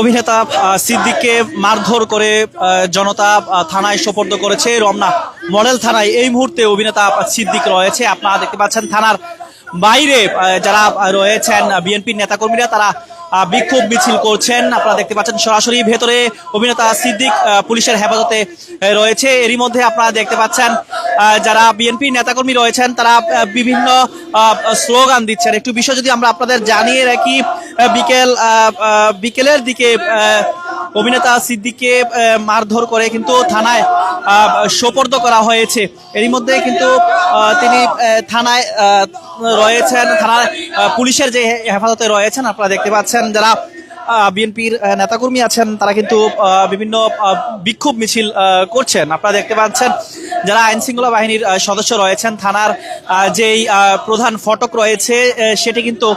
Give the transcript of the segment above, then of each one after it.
অভিনেতা সিদ্দিককে মারধর করে জনতা থানায় সোপর্দ করেছে রমনা মডেল থানায়। এই মুহূর্তে অভিনেতা সিদ্দিক রয়েছে। আপনারা দেখতে পাচ্ছেন থানার বাইরে যারা রয়েছেন বিএনপির নেতাকর্মীরা, তারা বিক্ষোভ মিছিল করছেন। আপনারা দেখতে পাচ্ছেন সরাসরি ভেতরে অভিনেতা সিদ্দিক পুলিশের হেফাজতে রয়েছে। এরই মধ্যে আপনারা দেখতে পাচ্ছেন যারা বিএনপি নেতাকর্মী রয়েছেন, তারা বিভিন্ন স্লোগান দিচ্ছেন। একটু বিষয় যদি আমরা আপনাদের জানিয়ে রাখি বিকেল বিকেলের দিকে অভিনেতা সিদ্দিককে মারধর করে কিন্তু থানায় সোপর্দ করা হয়েছে। এরই মধ্যে কিন্তু তিনি থানায় রয়েছেন, থানার পুলিশের যে হেফাজতে রয়েছেন, আপনারা দেখতে পাচ্ছেন যারা বিএনপির নেতাকর্মী আছেন, তারা কিন্তু বিভিন্ন বিক্ষোভ মিছিল করছেন। আপনারা দেখতে পাচ্ছেন, যারা আইন শৃঙ্খলা বাহিনীর সদস্য রয়েছেন, থানার যেই প্রধান ফটক রয়েছে সেটি কিন্তু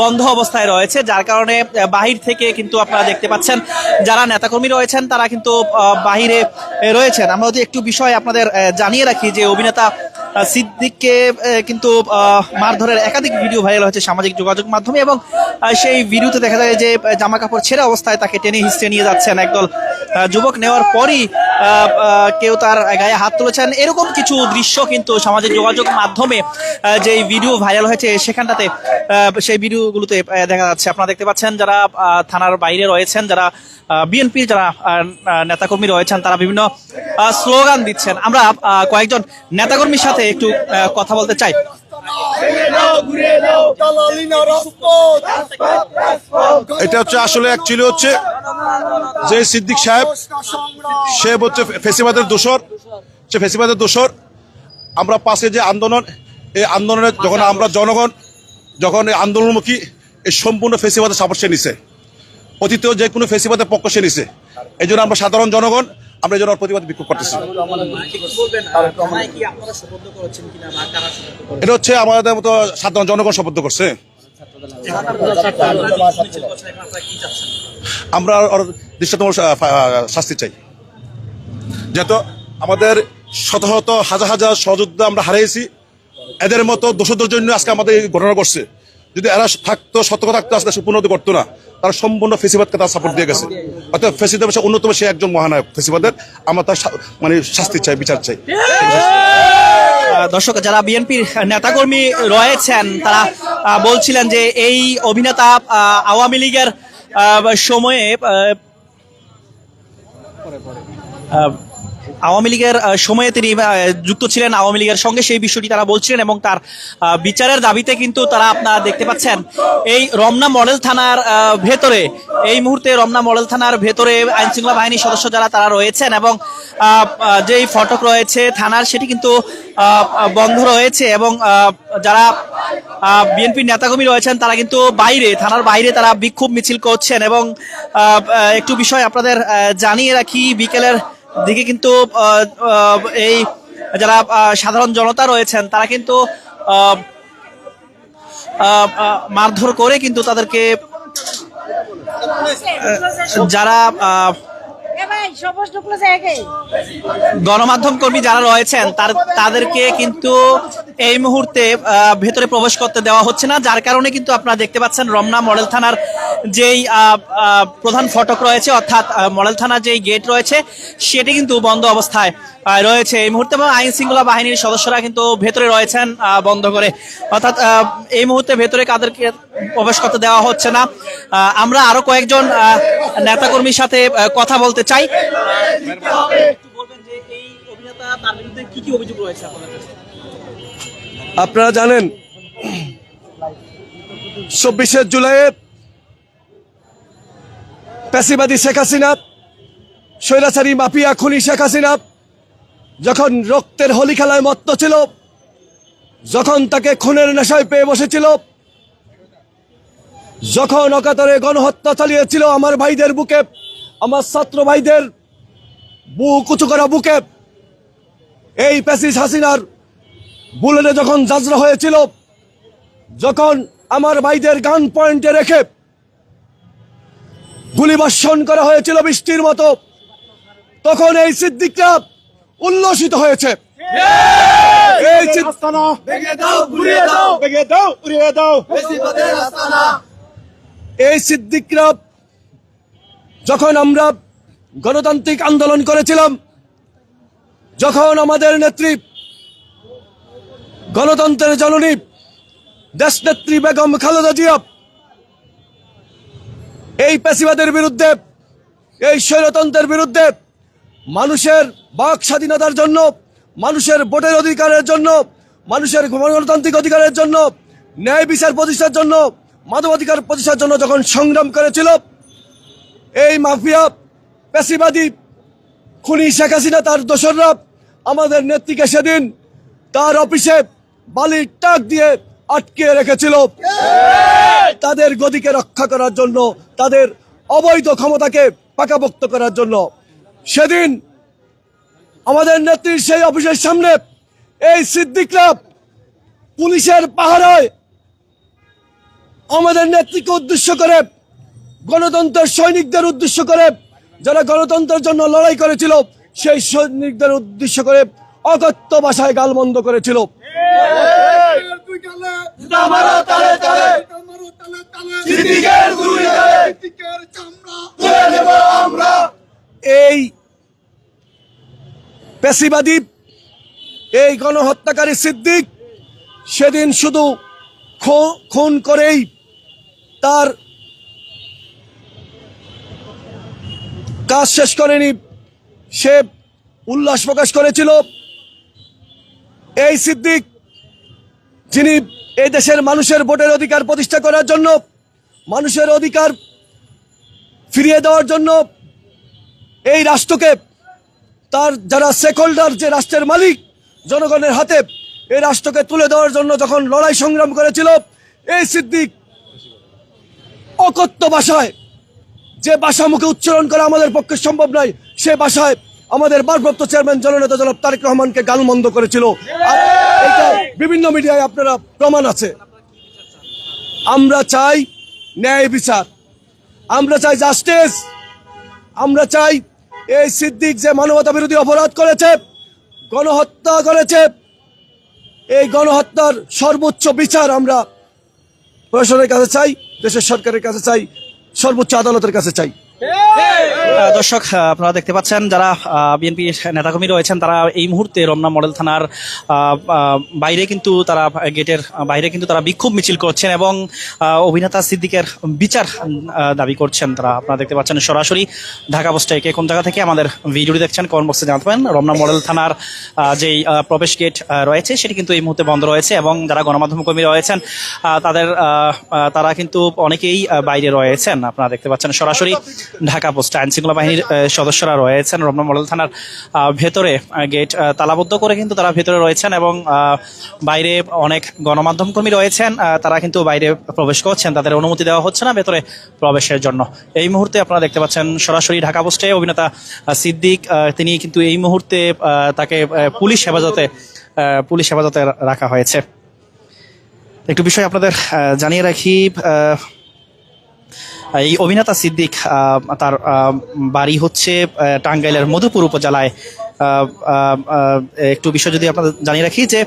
বন্ধ অবস্থায় রয়েছে, যার কারণে বাহির থেকে কিন্তু আপনারা দেখতে পাচ্ছেন, যারা নেতাকর্মী রয়েছেন, তারা কিন্তু বাহিরে রয়েছেন। আমরা যদি একটু বিষয় আপনাদের জানিয়ে রাখি যে অভিনেতা সিদ্দিককে কিন্তু মারধরের একাধিক ভিডিও ভাইরাল হয়েছে সামাজিক যোগাযোগ মাধ্যমে এবং সেই ভিডিওতে দেখা যায় যে জামা কাপড় ছেড়ে অবস্থায় তাকে টেনে হিসে নিয়ে যাচ্ছেন একদল যুবক নেওয়ার পরই কেউ তার গায়ে হাত তুলেছেন। এরকম কিছু দৃশ্য কিন্তু সামাজিক যোগাযোগ মাধ্যমে যে ভিডিও ভাইরাল হয়েছে সেখানটাতে সেই ভিডিওগুলোতে দেখা যাচ্ছে। আপনারা দেখতে পাচ্ছেন যারা থানার বাইরে রয়েছেন, যারা বিএনপির যারা নেতাকর্মী রয়েছেন, তারা বিভিন্ন স্লোগান দিচ্ছেন। আমরা কয়েকজন নেতাকর্মীর সাথে একটু কথা বলতে চাই। এটা হচ্ছে আসলে অ্যাকচুয়ালি হচ্ছে যে সিদ্দিক সাহেব, সে হচ্ছে ফেসিবাদের দোষর, সে ফেসিবাদের দোষর। আমরা পাশে যে আন্দোলন, এই আন্দোলনে যখন আমরা জনগণ, যখন এই আন্দোলনমুখী, এই সম্পূর্ণ ফেসিবাদের সাপোর্ট সে নিছে। অতীতেও যে কোনো ফেসিবাদের পক্ষ সে নিছে। এই আমরা সাধারণ জনগণ আমরা ওর প্রতিবাদ বিক্ষোভ করতেছি। এটা হচ্ছে আমাদের মতো সাধারণ জনগণ শপথ করছে। আমরা দৃশ্যতম শাস্তি চাই। যেহেতু আমাদের শত শত হাজার হাজার সহযোদ্ধা আমরা হারিয়েছি এদের মতো দোষদের জন্য আজকে আমাদের এই ঘটনা ঘটছে। যদি এরা থাকতো, সতর্ক থাকতো আজকে সে উন্নতি করতো না, তারা সম্পূর্ণ ফেসিবাদকে তারা সাপোর্ট দিয়ে গেছে। অর্থাৎ ফেসিবাদ অন্যতম সে একজন মহানায়ক, ফেসিবাদের, আমরা তার মানে শাস্তি চাই, বিচার চাই। দর্শক, যারা বিএনপির নেতাকর্মী রয়েছেন, তারা বলছিলেন যে এই অভিনেতা আওয়ামী লীগের সময়ে আওয়ামী লীগের সময়ে তিনি যুক্ত ছিলেন আওয়ামী লীগের সঙ্গে, সেই বিষয়টি তারা বলছিলেন এবং তার বিচারের দাবিতে কিন্তু তারা আপনারা দেখতে পাচ্ছেন এই রমনা মডেল থানার ভেতরে, এই মুহূর্তে রমনা মডেল থানার ভেতরে আইনশৃঙ্খলা বাহিনীর সদস্য যারা তারা রয়েছেন এবং যেই ফটক রয়েছে থানার, সেটি কিন্তু বন্ধ রয়েছে এবং যারা বিএনপির নেতাকর্মী রয়েছেন, তারা কিন্তু বাইরে, থানার বাইরে তারা বিক্ষোভ মিছিল করছেন এবং একটু বিষয় আপনাদের জানিয়ে রাখি, বিকেলের দিকে কিন্তু এই যারা সাধারণ জনতা রয়েছেন তারা কিন্তু মারধর করে কিন্তু তাদেরকে যারা গণমাধ্যম কর্মী যারা রয়েছেন, তার তাদেরকে কিন্তু এই মুহূর্তে ভেতরে প্রবেশ করতে দেওয়া হচ্ছে না। যার কারণে কিন্তু আপনারা দেখতে পাচ্ছেন রমনা মডেল থানার যেই প্রধান ফটক রয়েছে, অর্থাৎ মডেল থানার যেই গেট রয়েছে, সেটি কিন্তু বন্ধ অবস্থায় রয়েছে। এই মুহূর্তে এবং আইন শৃঙ্খলা বাহিনীর সদস্যরা কিন্তু ভেতরে রয়েছেন বন্ধ করে। অর্থাৎ এই মুহূর্তে ভেতরে কাদেরকে প্রবেশ করতে দেওয়া হচ্ছে না। আমরা আরও কয়েকজন নেতাকর্মীর সাথে কথা বলতে চাই। আপনারা জানেন চব্বিশে জুলাইয়ে পেশিবাদী শেখ হাসিনা স্বৈরাচারী মাফিয়া খুনি শেখ হাসিনা যখন রক্তের হোলি খেলায় মত্ত ছিল যখন তাকে খুনের নেশায় পেয়ে বসেছিল যখন অকাতরে গণহত্যা চালিয়েছিল আমার ভাইদের বুকে আমার ছাত্র ভাইদের বুক উঁচু করা বুকে এই প্যাসিস হাসিনার বুলেটে যখন যাত্রা হয়েছিল যখন আমার ভাইদের গান পয়েন্টে রেখে গুলিবর্ষণ করা হয়েছিল বৃষ্টির মতো তখন এই সিদ্দিকরা উল্লসিত হয়েছে। এই এই সিদ্দিকরা যখন আমরা গণতান্ত্রিক আন্দোলন করেছিলাম, যখন আমাদের নেত্রী গণতন্ত্রের জননী দেশনেত্রী বেগম খালেদা জিয়া এই পেশিবাদের বিরুদ্ধে, এই স্বৈরতন্ত্রের বিরুদ্ধে মানুষের বাক স্বাধীনতার জন্য, মানুষের ভোটের অধিকারের জন্য, মানুষের গণতান্ত্রিক অধিকারের জন্য, ন্যায় বিচার প্রতিষ্ঠার জন্য, মানবাধিকার প্রতিষ্ঠার জন্য যখন সংগ্রাম করেছিল এই মাফিয়া, পেশিবাদী খুনি শেখ হাসিনা, তার দোসররা আমাদের নেত্রীকে সেদিন তার অফিসে বালির টাক দিয়ে আটকে রেখেছিল। তাদের গদিকে রক্ষা করার জন্য, তাদের অবৈধ ক্ষমতাকে পাকাপোক্ত করার জন্য। সেদিন আমাদের নেত্রীর সেই অফিসের সামনে এই সিদ্দিকরা পুলিশের পাহারায় আমাদের নেত্রীকে উদ্দেশ্য করে গণতন্ত্রের সৈনিকদের উদ্দেশ্য করে যারা গণতন্ত্রের জন্য লড়াই করেছিল, সেই সৈনিকদের উদ্দেশ্য করে অগত্য ভাষায় গালমন্দ করেছিল। এই পেশিবাদী, এই গণহত্যাকারী সিদ্দিক সেদিন শুধু খুন করেই তার কাজ শেষ করেনি। সে উল্লাস প্রকাশ করেছিল। এই সিদ্দিক, যিনি এই দেশের মানুষের ভোটের অধিকার প্রতিষ্ঠা করার জন্য, মানুষের অধিকার ফিরিয়ে দেওয়ার জন্য এই রাষ্ট্রকে, তার যারা স্টেক হোল্ডার যে রাষ্ট্রের মালিক, জনগণের হাতে এই রাষ্ট্রকে তুলে দেওয়ার জন্য যখন লড়াই সংগ্রাম করেছিল, এই সিদ্দিক অকথ্য ভাষায় যে ভাষা মুখে উচ্চারণ করা আমাদের পক্ষে সম্ভব নয়, সে ভাষায় আমাদের ভারপ্রাপ্ত চেয়ারম্যান জননেতা জনাব তারেক রহমানকে গালমন্দ করেছিল। বিভিন্ন মিডিয়ায় আপনারা প্রমাণ আছে। আমরা চাই ন্যায় বিচার। আমরা চাই জাস্টিস আমরা চাই এই সিদ্দিক যে মানবতা বিরোধী অপরাধ করেছে, গণহত্যা করেছে, এই গণহত্যার সর্বোচ্চ বিচার আমরা প্রশাসনের কাছে চাই, দেশের সরকারের কাছে চাই সর্বোচ্চ আদালতের কাছে চাই। দর্শক আপনারা দেখতে পাচ্ছেন যারা বিএনপি নেতাকর্মী রয়েছেন, তারা এই মুহূর্তে রমনা মডেল থানার বাইরে কিন্তু তারা গেটের বাইরে কিন্তু তারা বিক্ষোভ মিছিল করছেন এবং অভিনেতা সিদ্দিকের বিচার দাবি করছেন তারা। আপনারা দেখতে পাচ্ছেন সরাসরি ঢাকা পোস্টে কে কোন জায়গা থেকে আমাদের ভিডিওটি দেখছেন কমেন্ট বক্সে জানাতে পারেন রমনা মডেল থানার যেই প্রবেশ গেট রয়েছে, সেটি কিন্তু এই মুহূর্তে বন্ধ রয়েছে এবং যারা গণমাধ্যম কর্মী রয়েছেন তাদের তারা কিন্তু অনেকেই বাইরে রয়েছেন। আপনারা দেখতে পাচ্ছেন সরাসরি ঢাকা পোস্ট আইন শৃঙ্খলা বাহিনীর সদস্যরা রয়েছেন। রমনা মডেল থানার ভেতরে গেট তালাবদ্ধ করে কিন্তু তারা ভেতরে রয়েছেন এবং বাইরে অনেক গণমাধ্যম কর্মী রয়েছেন। তারা কিন্তু বাইরে প্রবেশ করছেন। তাদের অনুমতি দেওয়া হচ্ছে না ভেতরে প্রবেশের জন্য। এই মুহূর্তে আপনারা দেখতে পাচ্ছেন সরাসরি ঢাকা পোস্টে অভিনেতা সিদ্দিক তিনি কিন্তু এই মুহূর্তে তাকে পুলিশ হেফাজতে পুলিশ হেফাজতে রাখা হয়েছে। একটু বিষয় আপনাদের জানিয়ে রাখি এই অভিনেতা সিদ্দিক তার বাড়ি হচ্ছে টাঙ্গাইলের মধুপুর উপজেলায়। একটু বিষয় যদি আপনাদের জানিয়ে রাখি যে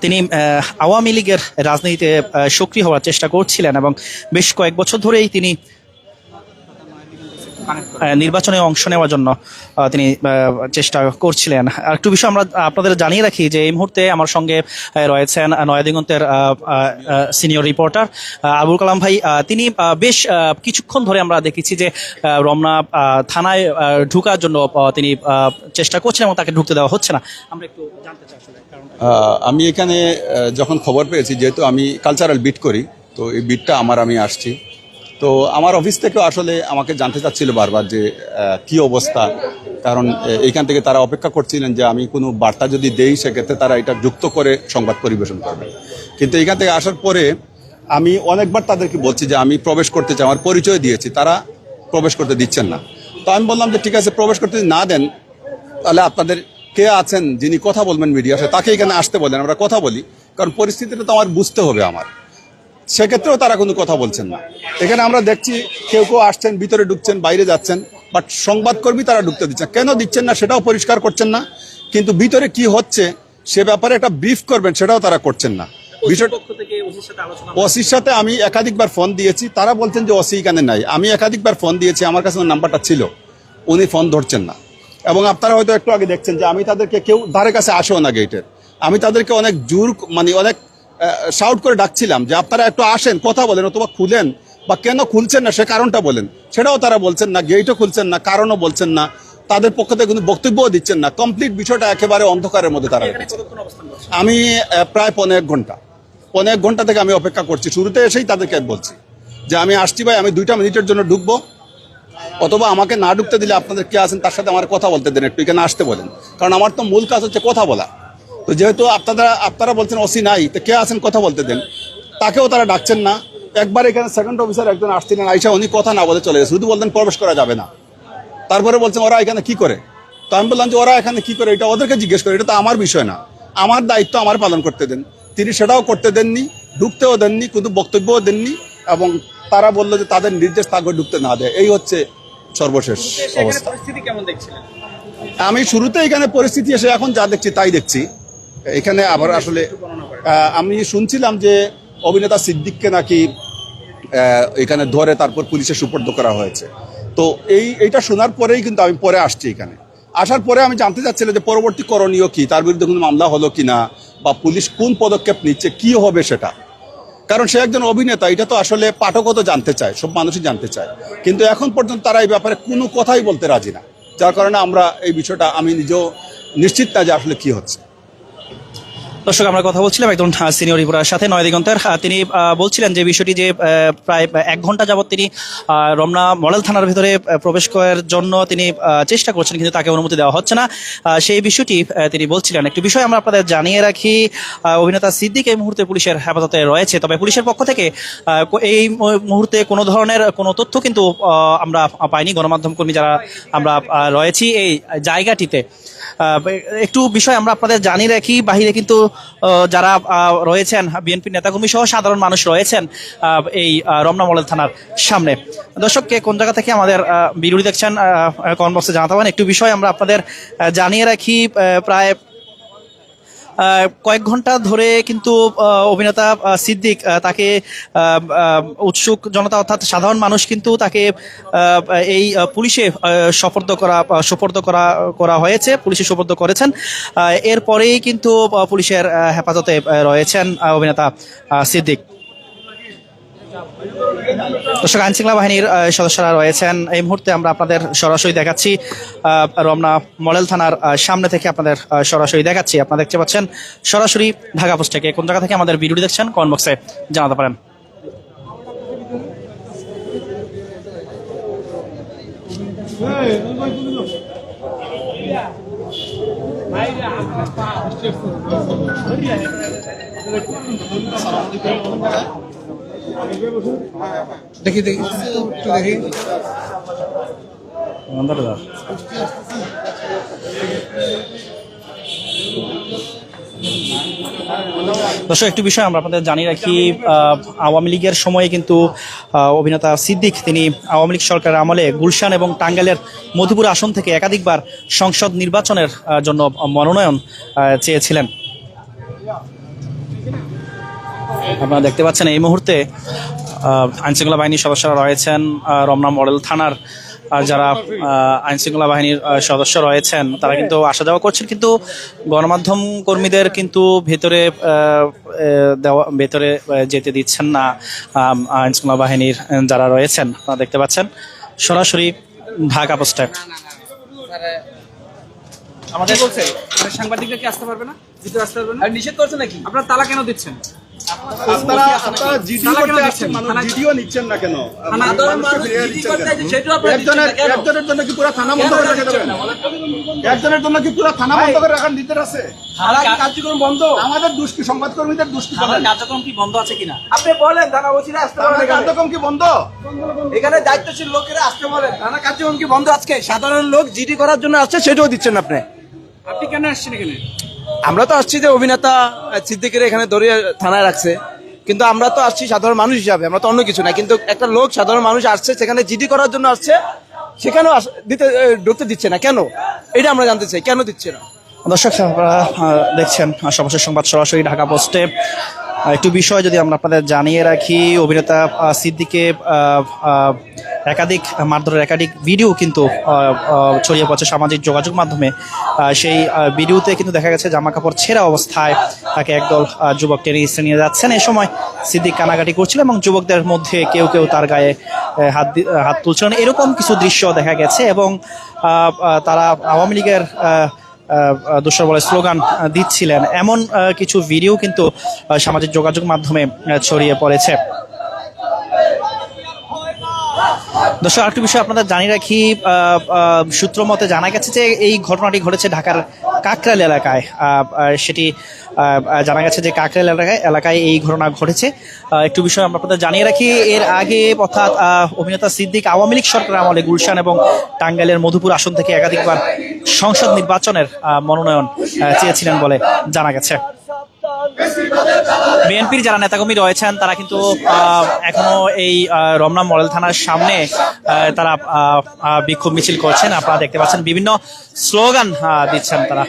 তিনি আওয়ামী লীগের রাজনীতিতে সক্রিয় হওয়ার চেষ্টা করছিলেন এবং বেশ কয়েক বছর ধরেই তিনি নির্বাচনে অংশ নেওয়ার জন্য তিনি চেষ্টা করছিলেন। আর একটু বিষয় আমরা আপনাদের জানিয়ে রাখি যে এই মুহূর্তে আমার সঙ্গে রয়েছেন নয়াদিগন্তের সিনিয়র রিপোর্টার আবুল কালাম ভাই। তিনি বেশ কিছুক্ষণ ধরে আমরা দেখেছি যে রমনা থানায় ঢুকার জন্য তিনি চেষ্টা করছেন এবং তাকে ঢুকতে দেওয়া হচ্ছে না। আমরা একটু জানতে চাই আসলে আমি এখানে যখন খবর পেয়েছি যেহেতু আমি কালচারাল বিট করি তো এই বিটটা আমার আমি আসছি। তো আমার অফিস থেকেও আসলে আমাকে জানতে চাচ্ছিল বারবার যে কি অবস্থা? কারণ এইখান থেকে তারা অপেক্ষা করছিলেন যে আমি কোনো বার্তা যদি দেই, সেক্ষেত্রে তারা এটা যুক্ত করে সংবাদ পরিবেশন করবে। কিন্তু এইখান থেকে আসার পরে আমি অনেকবার তাদেরকে বলছি যে, আমি প্রবেশ করতে চাই, আমার পরিচয় দিয়েছি, তারা প্রবেশ করতে দিচ্ছেন না। তো আমি বললাম যে, ঠিক আছে, প্রবেশ করতে না দেন, তাহলে আপনাদের কে আছেন, যিনি কথা বলবেন মিডিয়ার সাথে তাকে এখানে আসতে বলেন, আমরা কথা বলি। কারণ পরিস্থিতিটা তো আমার বুঝতে হবে আমার। সেক্ষেত্রেও তারা কোনো কথা বলছেন না। এখানে আমরা দেখছি কেউ কেউ আসছেন ভিতরে ঢুকছেন বাইরে যাচ্ছেন বাট সংবাদকর্মী তারা ঢুকতে দিচ্ছেন। কেন দিচ্ছেন না সেটাও পরিষ্কার করছেন না কিন্তু ভিতরে কি হচ্ছে সে ব্যাপারে একটা ব্রিফ করবেন সেটাও তারা করছেন না। ওসির সাথে আলোচনা ওসির সাথে আমি একাধিকবার ফোন দিয়েছি তারা বলছেন যে ওসি এখানে নাই। আমি একাধিকবার ফোন দিয়েছি আমার কাছে নাম্বারটা ছিল উনি ফোন ধরছেন না। এবং আপনারা হয়তো একটু আগে দেখছেন যে আমি তাদেরকে কেউ ধারে কাছে আসেও না গেটের আমি তাদেরকে অনেক জোর মানে অনেক শাউট করে ডাকছিলাম যে আপনারা একটু আসেন কথা বলেন অথবা খুলেন বা কেন খুলছেন না সে কারণটা বলেন। সেটাও তারা বলছেন না গেটও খুলছেন না কারণও বলছেন না। তাদের পক্ষ থেকে কিন্তু বক্তব্যও দিচ্ছেন না। কমপ্লিট বিষয়টা একেবারে অন্ধকারের মধ্যে তারা রেখেছে আমি প্রায় পনেরো এক ঘণ্টা। পনেরো এক ঘণ্টা থেকে আমি অপেক্ষা করছি। শুরুতে এসেই তাদেরকে বলছি যে আমি আসছি ভাই আমি দুইটা মিনিটের জন্য ঢুকবো। অথবা আমাকে না ঢুকতে দিলে আপনাদের কে আছেন তার সাথে আমার কথা বলতে দেন একটু এখানে আসতে বলেন। কারণ আমার তো মূল কাজ হচ্ছে কথা বলা। তো যেহেতু আপনারা আপনারা বলছেন ওসি নাই তো কে আছেন কথা বলতে দেন। তাকেও তারা ডাকছেন না। একবার এখানে সেকেন্ড অফিসার একজন আসছিলেন আইসা উনি কথা না বলে চলে গেছে। শুধু বলতেন প্রবেশ করা যাবে না। তারপরে বলছেন ওরা এখানে কি করে? তো আমি বললাম যে ওরা এখানে কি করে? এটা ওদেরকে জিজ্ঞেস করে। এটা তো আমার বিষয় না। আমার দায়িত্ব আমার পালন করতে দেন। তিনি সেটাও করতে দেননি ঢুকতেও দেননি কিন্তু বক্তব্যও দেননি এবং তারা বলল যে তাদের নির্দেশ তাকে ঢুকতে না দেয়। এই হচ্ছে সর্বশেষ অবস্থা। আমি শুরুতে এখানে পরিস্থিতি এসে এখন যা দেখছি তাই দেখছি। এখানে আবার আসলে আমি শুনছিলাম যে অভিনেতা সিদ্দিককে নাকি এখানে ধরে তারপর পুলিশে সুপর্দ করা হয়েছে। তো এই, এইটা শোনার পরেই কিন্তু আমি পরে আসছি এখানে। আসার পরে আমি জানতে চাচ্ছিলাম যে পরবর্তী করণীয় কি, তার বিরুদ্ধে কোনো মামলা হলো কি না বা পুলিশ কোন পদক্ষেপ নিচ্ছে, কি হবে সেটা। কারণ সে একজন অভিনেতা, এটা তো আসলে পাঠকও তো জানতে চায়, সব মানুষই জানতে চায়। কিন্তু এখন পর্যন্ত তারা এই ব্যাপারে কোনো কথাই বলতে রাজি না। যার কারণে আমরা এই বিষয়টা, আমি নিজেও নিশ্চিত না যে আসলে কি হচ্ছে। দর্শক, আমরা কথা বলছিলাম একজন সিনিয়র রিপোর্টার সাথে নয় দিগন্তের। তিনি বলছিলেন যে বিষয়টি যে প্রায় এক ঘণ্টা যাবত তিনি রমনা মডেল থানার ভিতরে প্রবেশ করার জন্য তিনি চেষ্টা করছেন, কিন্তু তাকে অনুমতি দেওয়া হচ্ছে না। সেই বিষয়টি তিনি বলছিলেন। একটি বিষয় আমরা আপনাদের জানিয়ে রাখি অভিনেতা সিদ্দিক এই মুহূর্তে পুলিশের হেফাজতে রয়েছে। তবে পুলিশের পক্ষ থেকে এই মুহূর্তে কোনো ধরনের কোনো তথ্য কিন্তু আমরা পাইনি। গণমাধ্যম কর্মী যারা আমরা রয়েছি এই জায়গাটিতে। একটু বিষয় আমরা আপনাদের জানিয়ে রাখি, বাহিরে কিন্তু যারা রয়েছেন, বিএনপি নেতাকর্মী সহ সাধারণ মানুষ রয়েছেন এই রমনা মডেল থানার সামনে। দর্শক, কে কোন জায়গা থেকে আমাদের বিরোধী দেখছেন কমেন্ট বক্সে জানাতে পারেন। একটু বিষয় আমরা আপনাদের জানিয়ে রাখি প্রায় কয়েক ঘণ্টা ধরে কিন্তু অভিনেতা সিদ্দিক তাকে উৎসুক জনতা অর্থাৎ সাধারণ মানুষ কিন্তু তাকে এই পুলিশে সফর্দ করা সফর্দ সোপর্দ করা করা হয়েছে, পুলিশে সোপর্দ করেছেন। এরপরেই কিন্তু পুলিশের হেফাজতে রয়েছেন অভিনেতা সিদ্দিক। দর্শক, আইনশৃঙ্খলা বাহিনীর সদস্যরা রয়েছেন। এই মুহূর্তে আমরা আপনাদের সরাসরি দেখাচ্ছি রমনা মডেল থানার সামনে থেকে আপনাদের সরাসরি দেখাচ্ছি। আপনারা দেখতে পাচ্ছেন, সরাসরি ঢাকা পোস্ট থেকে। কোন জায়গা থেকে আমাদের ভিডিওটি দেখছেন কমেন্ট বক্সে জানাতে পারেন। দেখি দেখি। একটু দেখি। দর্শক, একটু বিষয় আমরা আপনাদের জানিয়ে রাখি আওয়ামী লীগের সময়ে কিন্তু অভিনেতা সিদ্দিক, তিনি আওয়ামী লীগ সরকারের আমলে গুলশান এবং টাঙ্গাইলের মধুপুর আসন থেকে একাধিকবার সংসদ নির্বাচনের জন্য মনোনয়ন চেয়েছিলেন। আপনারা দেখতে পাচ্ছেন এই মুহূর্তে আইনশৃঙ্খলা বাহিনীর সদস্যরা রয়েছেন রমনা মডেল থানার যারা আইনশৃঙ্খলা বাহিনীর সদস্য রয়েছেন তারা কিন্তু আসা যাওয়া করছেন কিন্তু গণমাধ্যম কর্মীদের কিন্তু ভেতরে দেওয়া ভেতরে যেতে দিচ্ছেন না আইনশৃঙ্খলা বাহিনীর যারা রয়েছেন আপনারা দেখতে পাচ্ছেন সরাসরি ঢাকা পোস্টে। আমাদের বলছে সাংবাদিকরা কি আসতে পারবে না? ভিতরে আসতে পারবে না? নিষেধ করছে নাকি? আপনারা তালা কেন দিচ্ছেন? আপনারা আপনারা জিডি তালা করতে আসছেন মানুষ জিডিও নিচ্ছেন না কেন? একজনের? একজনের জন্য কি পুরো থানা বন্ধ করে রেখে দেবেন একজনের জন্য কি পুরো থানা বন্ধ করে রাখার নির্দেশ আছে? কার্যক্রম বন্ধ। আমাদের দুষ্কি সংবাদকর্মীদের দুষ্কি কার্যক্রম কি বন্ধ আছে কিনা? আপনি বলেন থানা আসতে। কার্যক্রম কি বন্ধ? এখানে দায়িত্বশীল লোকেরা আসতে বলেন থানা কার্যক্রম কি বন্ধ আজকে? সাধারণ লোক জিডি করার জন্য আসছে সেটাও দিচ্ছেন আপনি। আপনি কেন আসছেন এখানে? আমরা তো আসছি যে অভিনেতা সিদ্দিকের এখানে ধরিয়ে থানায় রাখছে। কিন্তু আমরা তো আসছি সাধারণ মানুষ হিসাবে, আমরা তো অন্য কিছু না কিন্তু একটা লোক সাধারণ মানুষ আসছে, সেখানে জিডি করার জন্য আসছে, সেখানেও দিতে ঢুকতে দিচ্ছে না। কেন? এটা আমরা জানতে চাই। কেন দিচ্ছে না? দর্শক, আপনারা দেখছেন সর্বশেষ সংবাদ সরাসরি ঢাকা পোস্টে। একটু বিষয় যদি আমরা আপনাদের জানিয়ে রাখি, অভিনেতা সিদ্দিকে একাধিক মারধরের একাধিক ভিডিও কিন্তু ছড়িয়ে পড়ছে সামাজিক যোগাযোগ মাধ্যমে। সেই ভিডিওতে কিন্তু দেখা গেছে জামা কাপড় ছেঁড়া অবস্থায় তাকে একদল যুবক টেনে হিসেবে নিয়ে যাচ্ছেন। এ সময় সিদ্দিক কানাকাটি করছিল এবং যুবকদের মধ্যে কেউ কেউ তার গায়ে হাত হাত তুলছিলেন এরকম কিছু দৃশ্য দেখা গেছে এবং তারা আওয়ামী লীগের দোষর বলে স্লোগান দিচ্ছিলেন। এমন কিছু ভিডিও কিন্তু সামাজিক যোগাযোগ মাধ্যমে ছড়িয়ে পড়েছে। দর্শক, আরেকটি বিষয় আপনাদের জানিয়ে রাখি সূত্র মতে জানা গেছে যে এই ঘটনাটি ঘটেছে ঢাকার কাকরাইল এলাকায়। সেটি জানা গেছে যে কাকরাইল এলাকায় এলাকায় এই ঘটনা ঘটেছে। একটু বিষয় আমরা আপনাদের জানিয়ে রাখি, এর আগে অর্থাৎ অভিনেতা সিদ্দিক, আওয়ামী লীগ সরকার আমলে গুলশান এবং টাঙ্গাইলের মধুপুর আসন থেকে একাধিকবার সংসদ নির্বাচনের মনোনয়ন চেয়েছিলেন বলে জানা গেছে। বিএনপির যারা নেতাকর্মী রয়েছেন, তারা কিন্তু এখনও এই রমনা মডেল থানার সামনে তারা বিক্ষোভ মিছিল করছেন। আপনারা দেখতে পাচ্ছেন বিভিন্ন স্লোগান দিচ্ছেন তারা।